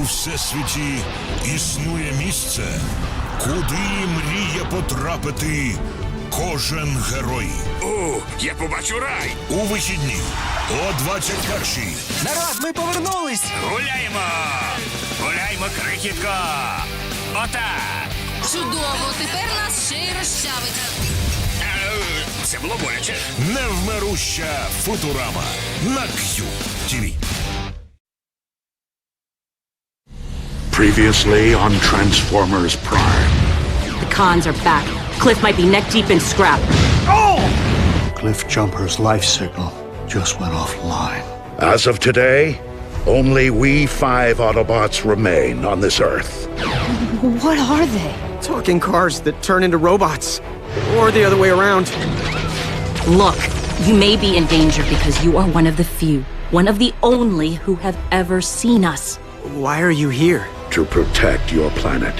У всесвіті існує місце, куди мріє потрапити кожен герой. О, я побачу рай! У вихідні о 21-й Народ, ми повернулись! Гуляємо! Гуляємо, крихітко! Отак! Чудово, тепер нас ще й розчавить. Е, Це було боляче. невмируща футурама на Q-TV. Previously on Transformers Prime. The cons are back. Cliff might be neck deep in scrap. Cliff Jumper's life signal just went offline. As of today, only we five Autobots remain on this Earth. What are they? Talking cars that turn into robots. Or the other way around. Look, you may be in danger because you are one of the few, one of the only who have ever seen us. Why are you here? To protect your planet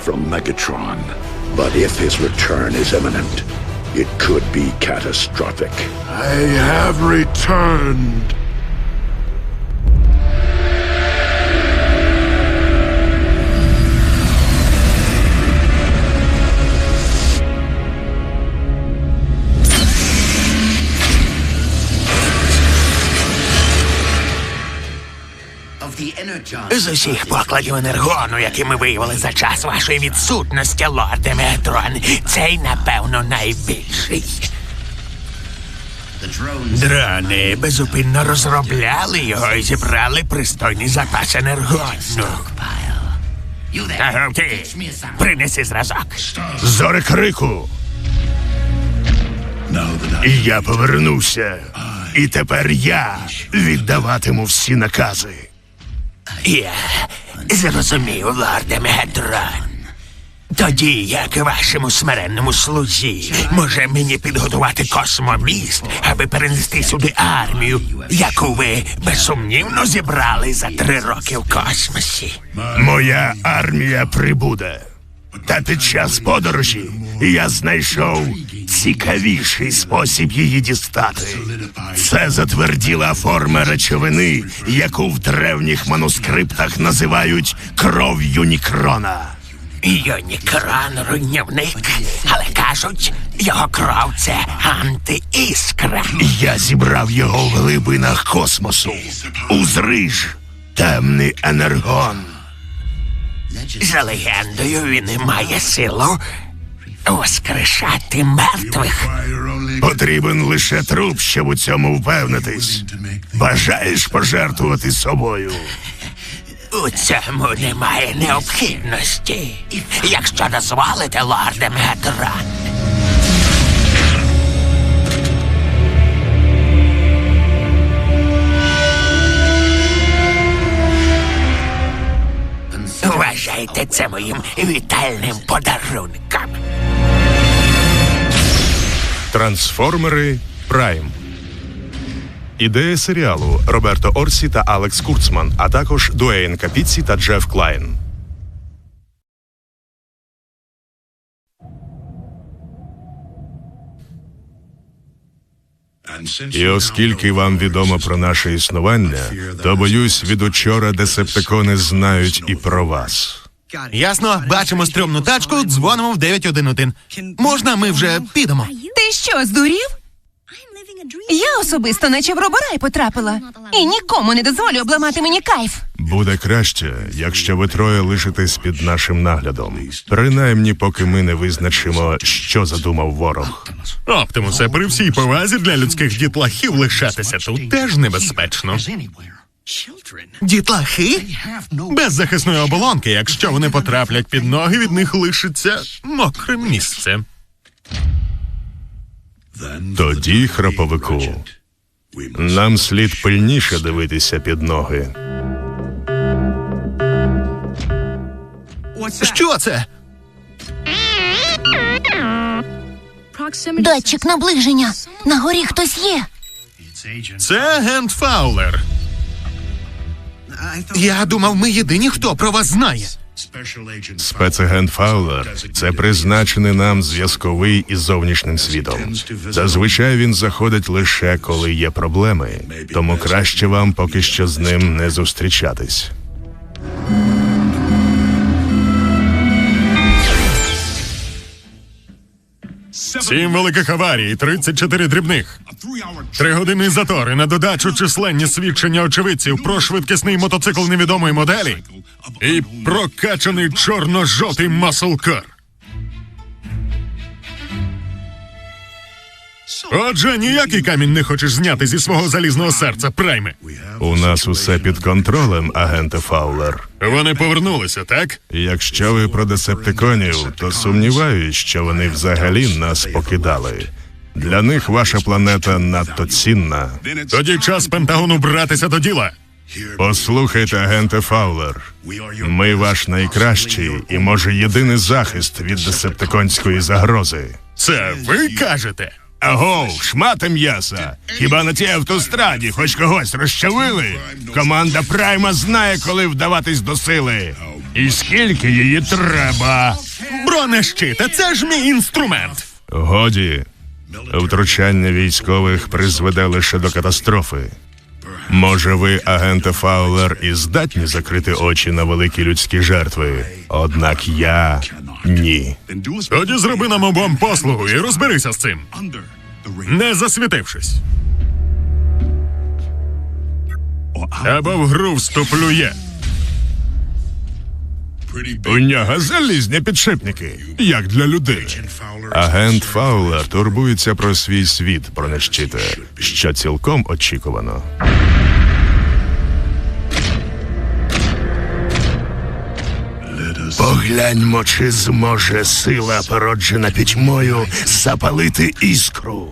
from Megatron. But if his return is imminent, it could be catastrophic. I have returned. З усіх покладів енергону, які ми виявили за час вашої відсутності, лорде Метрон, цей, напевно, найбільший. Дрони безупинно розробляли його і зібрали пристойний запас енергону. Ага, ти, принеси зразок. Зоре крику. Я повернувся. І тепер я віддаватиму всі накази. Я зрозумів, лорде Метрон. Тоді, як вашому смиренному слузі, може мені підготувати космоміст, аби перенести сюди армію, яку ви безсумнівно зібрали за три роки в космосі. Моя армія прибуде. Та під час подорожі я знайшов цікавіший спосіб її дістати. Це затверділа форма речовини, яку в древніх манускриптах називають кров'ю Нікрона. Йонікран руйнівник, але кажуть, його кров це антиіскра. Я зібрав його в глибинах космосу. Узриж темний енергон. За легендою він має силу воскрешати мертвих. Потрібен лише труп, щоб у цьому впевнитись. Бажаєш пожертвувати собою? У цьому немає необхідності. Якщо дозволите, лорде Метрон. Вважайте це моїм вітальним подарунком. Трансформери Прайм. Ідея серіалу Роберто Орсі та Алекс Курцман, а також Дуейн Капіці та Джеф Клайн. І оскільки вам відомо про наше існування, то боюсь, від учора десептикони знають і про вас. Ясно, бачимо стрьомну тачку, дзвонимо в 911. Можна, ми вже підемо. Ти що, здурів? Я особисто наче в роборай потрапила. І нікому не дозволю обламати мені кайф. Буде краще, якщо ви троє лишитесь під нашим наглядом. Принаймні, поки ми не визначимо, що задумав ворог. Оптимусе, при всій повазі для людських дітлахів лишатися тут теж небезпечно. Дітлахи? Без захисної оболонки, якщо вони потраплять під ноги, від них лишиться мокре місце. Тоді, храповику, нам слід пильніше дивитися під ноги. Що це? Датчик наближення. На горі хтось є. Це агент Фаулер. Я думав, ми єдині, хто про вас знає. Спецагент Фаулер це призначений нам зв'язковий із зовнішнім світом. Зазвичай він заходить лише коли є проблеми, тому краще вам поки що з ним не зустрічатись. Сім великих аварій, 34 дрібних. Три години затори на додачу численні свідчення очевидців про швидкісний мотоцикл невідомої моделі і прокачаний чорно-жовтий маслкар. Отже, ніякий камінь не хочеш зняти зі свого залізного серця, прайме. У нас усе під контролем, агенте Фаулер. Вони повернулися, так? Якщо ви про десептиконів, то сумніваюсь, що вони взагалі нас покидали. Для них ваша планета надто цінна. Тоді час Пентагону братися до діла. Послухайте, агенте Фаулер. Ми ваш найкращий і, може, єдиний захист від десептиконської загрози. Це ви кажете? Агов, шмати м'яса. Хіба на цій автостраді хоч когось розчавили? Команда Прайма знає, коли вдаватись до сили. І скільки її треба. Бронещита, це ж мій інструмент. Годі, втручання військових призведе лише до катастрофи. Може, ви, агенте Фаулер, і здатні закрити очі на великі людські жертви. Однак я ні. Тоді зроби нам обом послугу і розберися з цим. Не засвітившись. Або в гру вступлю я. У нього залізні підшипники, як для людини. Агент Фаулер турбується про свій світ, про нещите, що цілком очікувано. Погляньмо, чи зможе сила, породжена пітьмою, запалити іскру.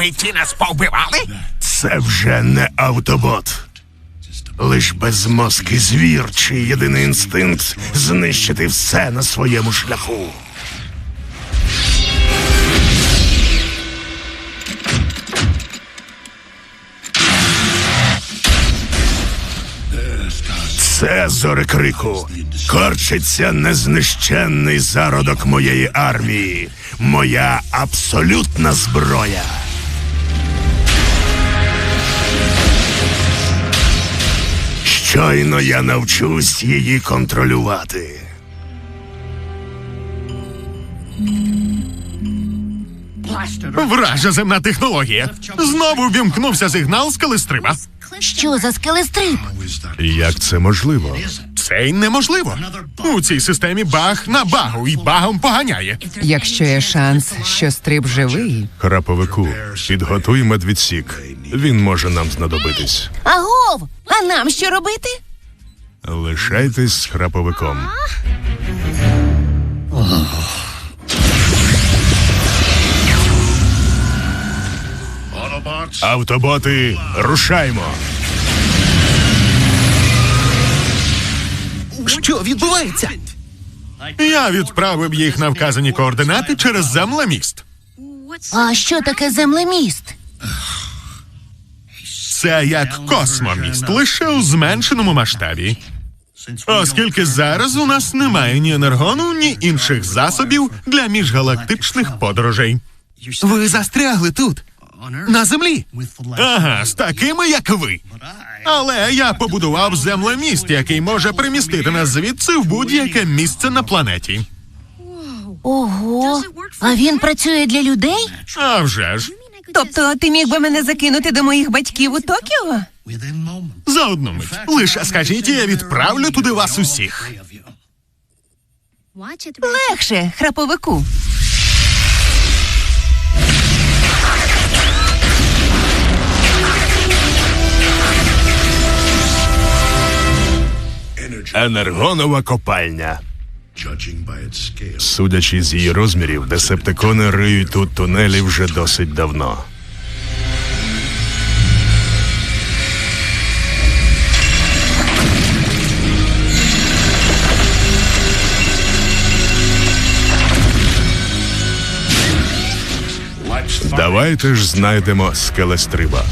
Аби ті нас повбивали? Це вже не автобот. Лиш безмозкий звір, чий єдиний інстинкт знищити все на своєму шляху. Це зорекрику. Корчиться незнищенний зародок моєї армії, моя абсолютна зброя. Щойно я навчусь її контролювати. Вража земна технологія. Знову вімкнувся сигнал з калистриба. Що за скелестриб? Як це можливо? Це й неможливо. У цій системі баг на багу і багом поганяє. Якщо є шанс, що стриб живий, Храповику, підготуй медвідсік. Він може нам знадобитись. Агов! А нам що робити? Лишайтесь з храповиком. Автоботи, рушаймо. Що відбувається? Я відправив їх на вказані координати через землеміст. А що таке землеміст? Це як космоміст, лише у зменшеному масштабі. Оскільки зараз у нас немає ні енергону, ні інших засобів для міжгалактичних подорожей. Ви застрягли тут, на землі. Ага, з такими, як ви. Але я побудував землеміст, який може примістити нас звідси в будь-яке місце на планеті. Ого, а він працює для людей? А вже ж, Тобто ти міг би мене закинути до моїх батьків у Токіо? за одну мить. Лише скажіть, і я відправлю туди вас усіх. Легше, храповику. Енергонова копальня. Судячи з її розмірів, десептикони риють тут тунелі вже досить давно. Давайте ж знайдемо скелестриба.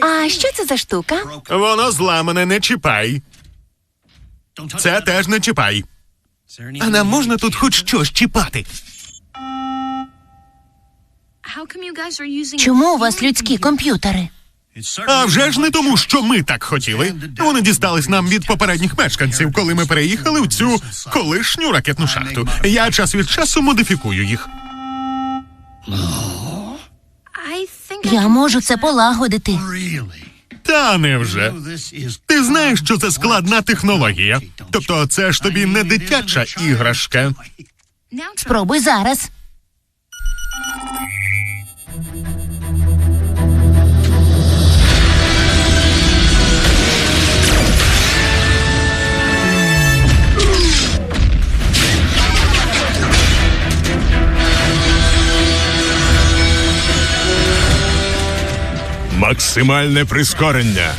А що це за штука? Воно зламане, не чіпай. Це теж не чіпай. А нам можна тут хоч щось чіпати? Чому у вас людські комп'ютери? А вже ж не тому, що ми так хотіли. Вони дістались нам від попередніх мешканців, коли ми переїхали в цю колишню ракетну шахту. Я час від часу модифікую їх. Я можу це полагодити. Та невже. Ти знаєш, що це складна технологія. Тобто, це ж тобі не дитяча іграшка. Спробуй зараз. Максимальне прискорення.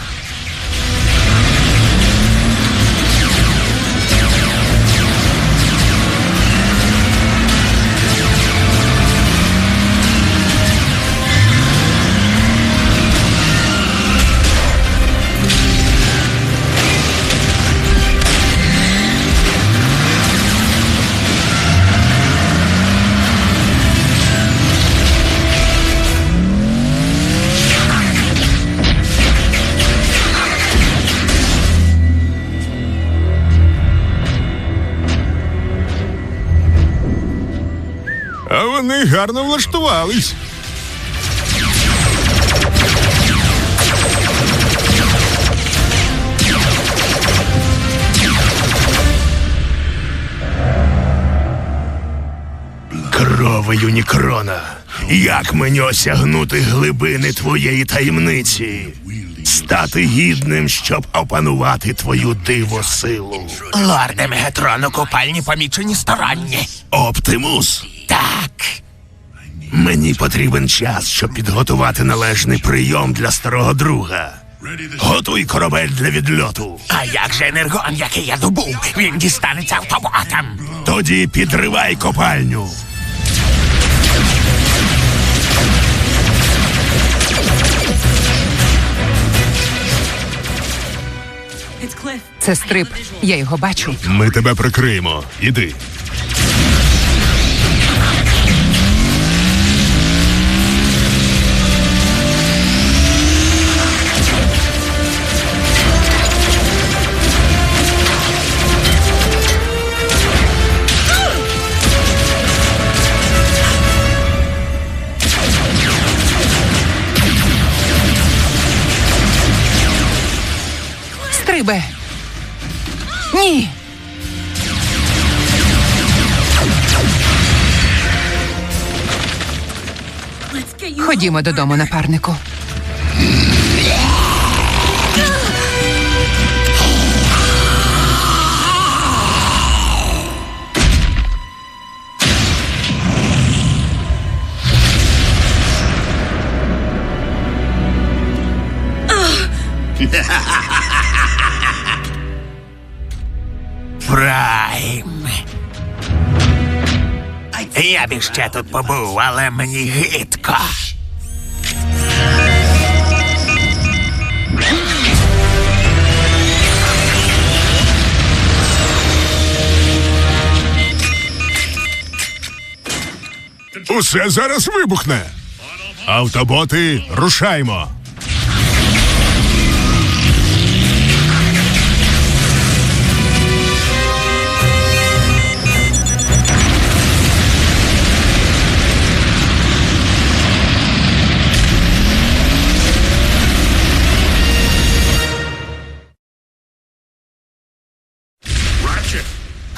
Гарно влаштувались. Крови Юнікрона. Як мені осягнути глибини твоєї таємниці? Стати гідним, щоб опанувати твою диво силу. Лорде Мегатрон у купальні помічені сторонні. Оптимус, Так. Мені потрібен час, щоб підготувати належний прийом для старого друга. Готуй корабель для відльоту. А як же енергон, який я добув? Він дістанеться автоботом. Тоді підривай копальню. Це стрип. Я його бачу. Ми тебе прикриємо. Іди. Ходімо додому, напарнику. Прайм. Я б іще тут побув, але мені гидко. Усе зараз вибухне. Автоботи, рушаймо.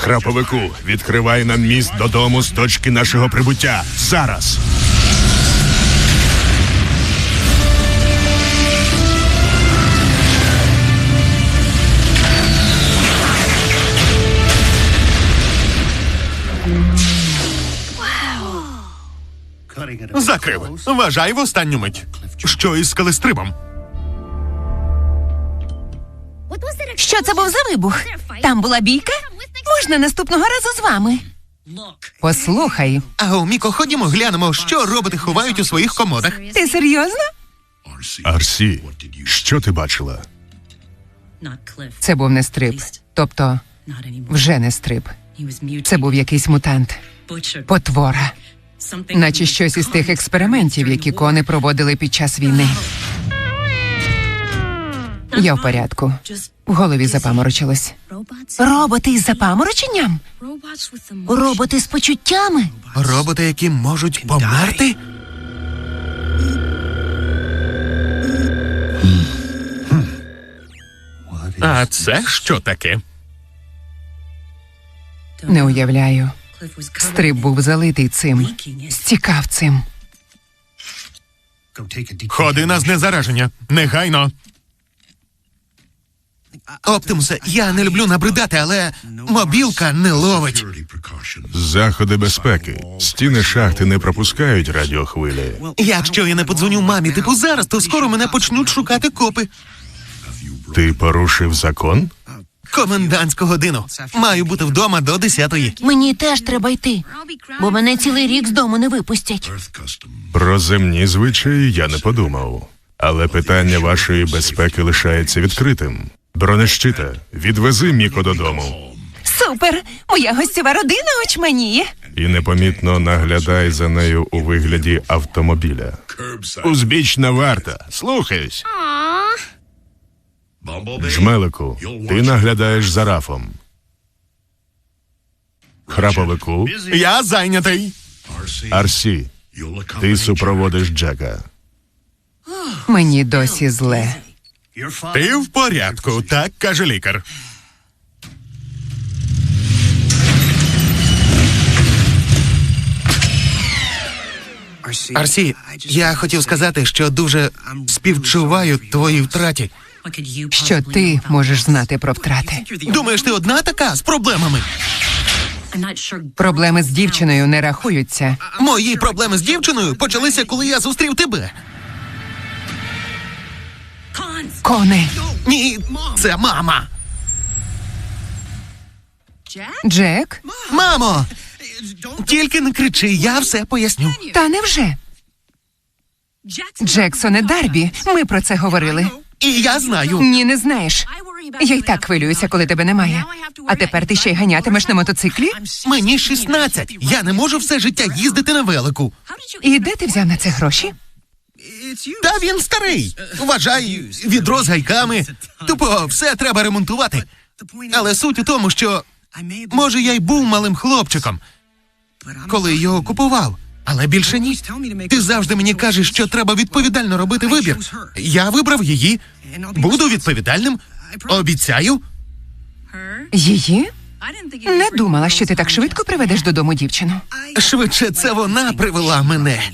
Храповику, відкривай нам міст додому з точки нашого прибуття. Зараз. Закрив. Вважай в останню мить. Що із скалестрибом? Що це був за вибух? Там була бійка? Можна наступного разу з вами. Послухай, Аго, Міко, ходімо глянемо, що роботи ховають у своїх комодах. Ти серйозно? Арсі, що ти бачила? це був не стрип. Тобто, вже не стрип. Це був якийсь мутант. Потвора. Наче щось із тих експериментів, які кони проводили під час війни. Я в порядку. В голові запаморочилось. Роботи із запамороченням? Роботи з почуттями? Роботи, які можуть померти? А це що таке? Не уявляю. Стрип був залитий цим, стікав цим. Ходи на знезараження. Негайно. Оптимусе, я не люблю набридати, але мобілка не ловить. Заходи безпеки. Стіни шахти не пропускають радіохвилі. Якщо я не подзвоню мамі, типу зараз, то скоро мене почнуть шукати копи. Ти порушив закон? Комендантську годину. Маю бути вдома до 10-ї. Мені теж треба йти, бо мене цілий рік з дому не випустять. Про земні звичаї я не подумав. Але питання вашої безпеки лишається відкритим. Бронещита, відвези Міко додому. Супер! Моя гостєва родина очманіє. І непомітно наглядай за нею у вигляді автомобіля. Узбічна варта. Слухаюсь. Жмелику, ти наглядаєш за рафом. Храповику, Я зайнятий. Арсі, ти супроводиш Джека. Мені досі зле. Ти в порядку, так каже лікар. Арсі, я хотів сказати, що дуже співчуваю твоїй втраті. Що ти можеш знати про втрати? Думаєш, ти одна така з проблемами? Проблеми з дівчиною не рахуються. Мої проблеми з дівчиною почалися, коли я зустрів тебе. Кони. Ні, це мама. Джек? Мамо! Тільки не кричи, я все поясню. Та невже? Джексоне Дарбі, ми про це говорили. І я знаю. Ні, не знаєш. Я й так хвилююся, коли тебе немає. А тепер ти ще й ганятимеш на мотоциклі? Мені 16. Я не можу все життя їздити на велику. І де ти взяв на це гроші? Та він старий. Вважай, відро з гайками. Тупо все треба ремонтувати. Але суть у тому, що може я й був малим хлопчиком, коли його купував. Але більше ні. Ти завжди мені кажеш, що треба відповідально робити вибір. Я вибрав її. Буду відповідальним. Обіцяю. Її? Не думала, що ти так швидко приведеш додому дівчину. Швидше це вона привела мене.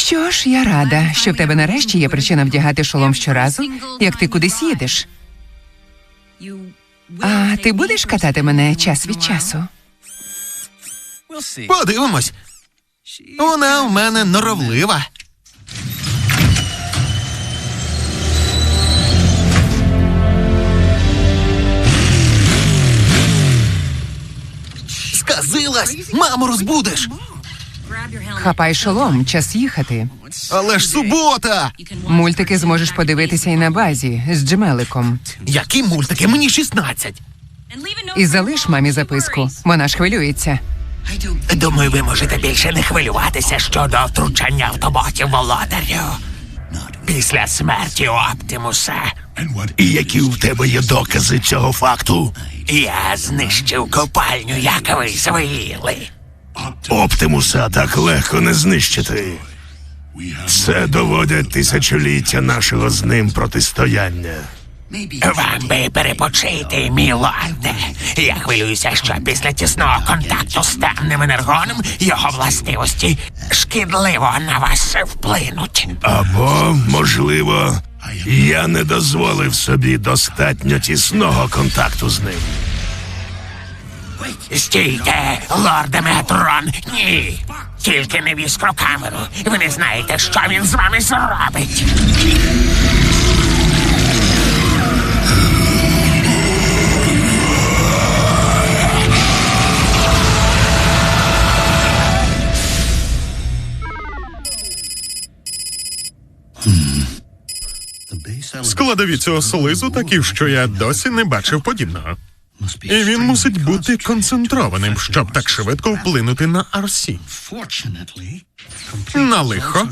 Що ж, я рада, що в тебе нарешті є причина вдягати шолом щоразу, як ти кудись їдеш. А ти будеш катати мене час від часу? Подивимось. Вона в мене норовлива. Сказила вилазь! Маму розбудеш! Хапай шолом, час їхати. Але ж субота! Мультики зможеш подивитися і на базі з Джемеликом. Які мультики? Мені 16. І залиш мамі записку. Вона ж хвилюється. Думаю, ви можете більше не хвилюватися щодо втручання автоботів володарю. Після смерті Оптимуса. І які в тебе є докази цього факту? Я знищив копальню, як ви звеліли. Оптимуса так легко не знищити. Це доводять тисячоліття нашого з ним протистояння. Вам би перепочити, мій лорде. Я хвилююся, що після тісного контакту з темним енергоном його властивості шкідливо на вас вплинуть. Або, можливо, я не дозволив собі достатньо тісного контакту з ним. Стійте, лорде Метрон, ні. Тільки не в іскрокамеру. Ви не знаєте, що він з вами зробить. Складові цього слизу такі, що я досі не бачив подібного. І він мусить бути концентрованим, щоб так швидко вплинути на Арсі. На лихо.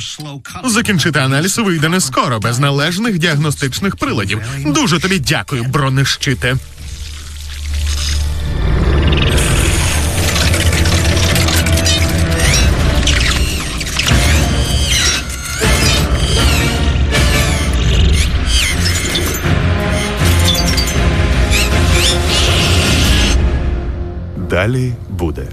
Закінчити аналіз вийде не скоро, без належних діагностичних приладів. Дуже тобі дякую, бронещите. Далі буде.